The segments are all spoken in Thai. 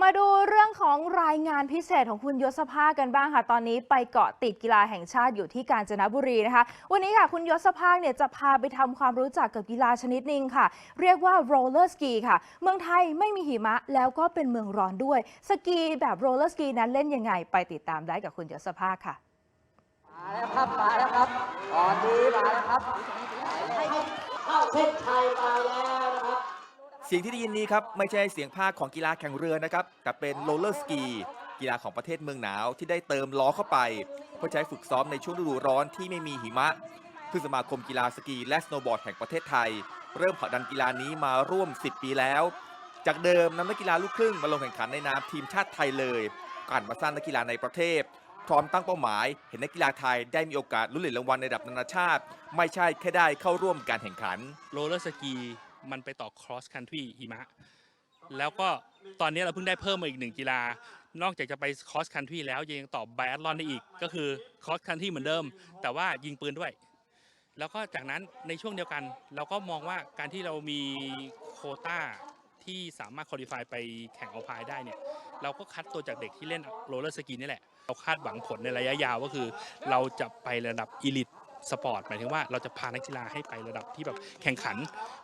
มาดูเรื่องของรายงานพิเศษของคุณยศภากันบ้างค่ะ ตอนนี้ไปเกาะติดกีฬาแห่งชาติอยู่ที่กาญจนบุรีนะคะ วันนี้ค่ะคุณยศภาเนี่ยจะพาไปทำความรู้จักกับกีฬาชนิดหนึ่งค่ะ เรียกว่าโรลเลอร์สกีค่ะ เมืองไทยไม่มีหิมะแล้วก็เป็นเมืองร้อนด้วย สกีแบบโรลเลอร์สกีนั้นเล่นยังไง ไปติดตามได้กับคุณยศภาค่ะ มาแล้วครับ มาแล้วครับตอนนี้มาแล้วครับเข้าเส้นชัยมาแล้ว สียงที่ได้ยินนี้ครับไม่ใช่เสียงภาคของกีฬาแข่งเรือนะครับแต่เป็นโรลเลอร์สกีกีฬาของประเทศเมืองหนาวที่ได้เติมล้อเข้าไป เพื่อใช้ฝึกซ้อมในช่วงฤดูร้อนที่ไม่มีหิมะซึ่งสมาคมกีฬาสกีและสโนว์บอร์ดแห่งประเทศไทย เริ่มผลักดันกีฬานี้มาร่วม 10 ปีแล้ว จากเดิมนำนักกีฬาลูกครึ่งมาลงแข่งขันในนามทีมชาติไทยเลยการมาสร้างนักกีฬาในประเทศ พร้อมตั้งเป้าหมาย เห็นนักกีฬาไทยได้มีโอกาสลุ้นเหรียญรางวัลในระดับนานาชาติ ไม่ใช่แค่ได้เข้าร่วมการแข่งขันโรลเลอร์สกี มันไปต่อ cross country หิมะ แล้วก็ตอนนี้เราเพิ่งได้เพิ่มมาอีกหนึ่งกีฬา นอกจากจะไป cross country แล้วยังต่อไบอัลลอนได้อีก ก็คือ cross country เหมือนเดิม แต่ว่ายิงปืนด้วย แล้วก็จากนั้นในช่วงเดียวกัน เราก็มองว่าการที่เรามีโคต้าที่สามารถคุริฟายไปแข่งเอาพายได้เนี่ย เราก็คัดตัวจากเด็กที่เล่นโรลเลอร์สกีนี่แหละ เราคาดหวังผลในระยะยาวก็คือ เราจะไประดับอีลิต สปอร์ตหมายถึงว่าเราจะพานักกีฬาให้ไประดับที่แบบแข่งขัน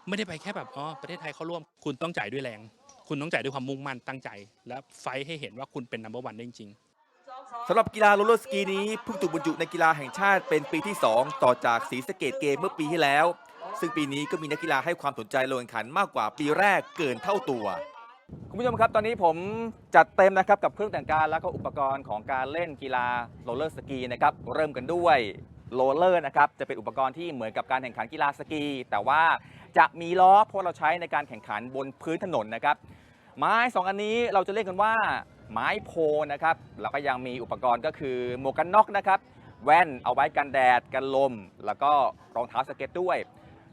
ไม่ได้ไปแค่แบบอ๋อประเทศไทยเขาร่วมคุณต้องจ่ายด้วยแรง คุณต้องจ่ายด้วยความมุ่งมั่นตั้งใจ และไฟท์ให้เห็นว่าคุณเป็นนัมเบอร์วันได้จริงๆสำหรับกีฬาโรลเลอร์สกีนี้เพิ่งถูกบรรจุในกีฬาแห่งชาติเป็นปีที่ 2 ต่อจากสีสะเกตเกมเมื่อปีที่แล้ว ซึ่งปีนี้ก็มีนักกีฬาให้ความสนใจลงแข่งขันมากกว่าปีแรกเกินเท่าตัว คุณผู้ชมครับ ตอนนี้ผมจัดเต็มนะครับกับเครื่องแต่งกายแล้วก็อุปกรณ์ของการเล่นกีฬาโรลเลอร์สกีนะครับเริ่มกันด้วย โรลเลอร์นะครับจะเป็นอุปกรณ์ที่เหมือนกับการแข่งขันกีฬาสกี แต่ว่าจะมีล้อเพราะเราใช้ในการแข่งขันบนพื้นถนนนะครับ ไม้สองอันนี้เราจะเรียกกันว่าไม้โพนะครับแล้วก็ยังมีอุปกรณ์ก็คือหมวกกันน็อกนะครับแว่นเอาไว้กันแดดกันลม แล้วก็รองเท้าสเก็ตด้วย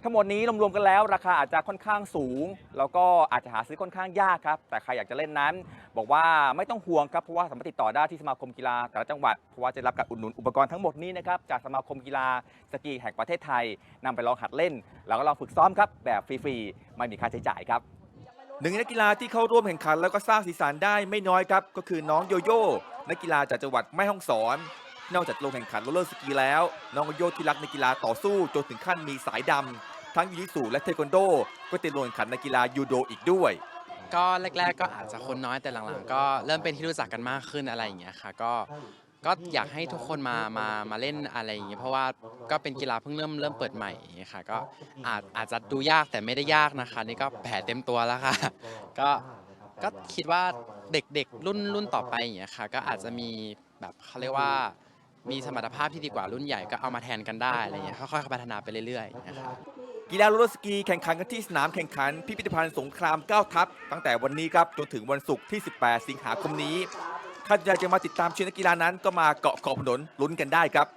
ทั้งหมดนี้รวมๆกันแล้ว ราคาอาจจะค่อนข้างสูง แล้วก็อาจจะหาซื้อค่อนข้างยากครับ แต่ใครอยากจะเล่นนั้น บอกว่าไม่ต้องห่วงครับ เพราะว่าสามารถติดต่อได้ที่สมาคมกีฬาแต่ละจังหวัด เพราะว่าจะรับการอุดหนุนอุปกรณ์ทั้งหมดนี้นะครับจากสมาคมกีฬาสกีแห่งประเทศไทยนำไปลองหัดเล่น แล้วก็ลองฝึกซ้อมครับแบบฟรีๆไม่มีค่าใช้จ่ายครับหนึ่งนนักกีฬาที่เข้าร่วมแข่งขันแล้วก็สร้างสีสันได้ไม่น้อยครับก็คือน้องโยโย่นักกีฬาจากจังหวัดแม่ฮ่องสอนนอกจากลงแข่งขันโรลเลอร์สกีแล้ว น้องโยโย่ที่รักในกีฬาต่อสู้จนถึงขั้นมีสายดำ ทั้งยูจิสูและเทควันโด ก็ตรียมลงแข่งขันในกีฬายูโดอีกด้วย ก็แรก ๆ ก็อาจจะคนน้อยแต่หลังๆ ก็เริ่มเป็นที่รู้จักกันมากขึ้นอะไรอย่างเงี้ยค่ะก็ก็อยากให้ทุกคนมา มา มาเล่นอะไรอย่างเงี้ย เพราะว่าก็เป็นกีฬาเพิ่งเริ่มเริ่มเปิดใหม่อย่างเงี้ยค่ะ ก็อาจอาจจะดูยากแต่ไม่ได้ยากนะคะ นี่ก็แผลเต็มตัวแล้วค่ะ ก็ ก็คิดว่าเด็กๆรุ่นรุ่นต่อไปอย่างเงี้ยค่ะ ก็อาจจะมีแบบเขาเรียกว่า มีสมรรถภาพที่ดีกว่ารุ่นใหญ่ก็เอามาแทนกันได้อะไรเงี้ย ค่อยๆพัฒนาไปเรื่อยๆนะคะ กีฬาโรลเลอร์สกีแข่งขันกันที่สนามแข่งขัน พิพิธภัณฑ์สงคราม 9 ทัพ ตั้งแต่วันนี้ครับจนถึงวันศุกร์ที่ 18 สิงหาคมนี้ถ้าอยากจะมาติดตามเชียร์นักกีฬานั้นก็มาเกาะขอบถนนลุ้นกันได้ครับ